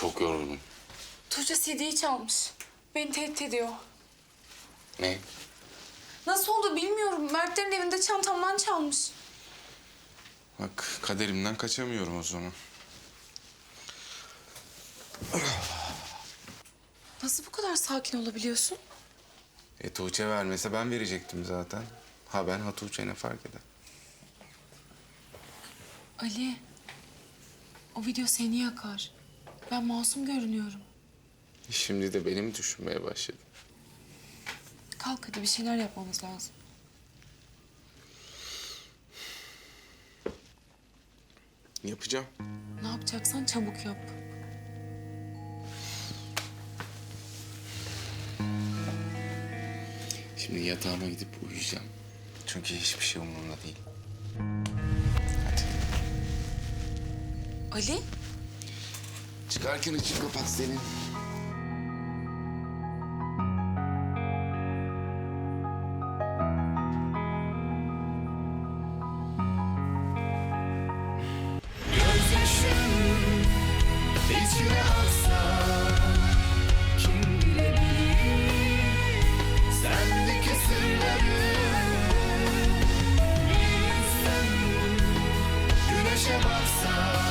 çok yorgunum. Tuğçe CD'yi çalmış. Beni tehdit ediyor. Ne? Nasıl oldu bilmiyorum. Mertlerin evinde çantamdan çalmış. Bak kaderimden kaçamıyorum o zaman. Nasıl bu kadar sakin olabiliyorsun? E Tuğçe vermese ben verecektim zaten. Ha ben ha Tuğçe ne fark eder? Ali, o video seni yakar. Ben masum görünüyorum. Şimdi de beni mi düşünmeye başladın? Kalk hadi bir şeyler yapmamız lazım. Yapacağım. Ne yapacaksan çabuk yap. Şimdi yatağıma gidip uyuyacağım. Çünkü hiçbir şey umurumda değil. Hadi. Ali, Çıkarken ışık kapat senin. İçine kim bilebilir Sendeki sırları Bir güneşe baksa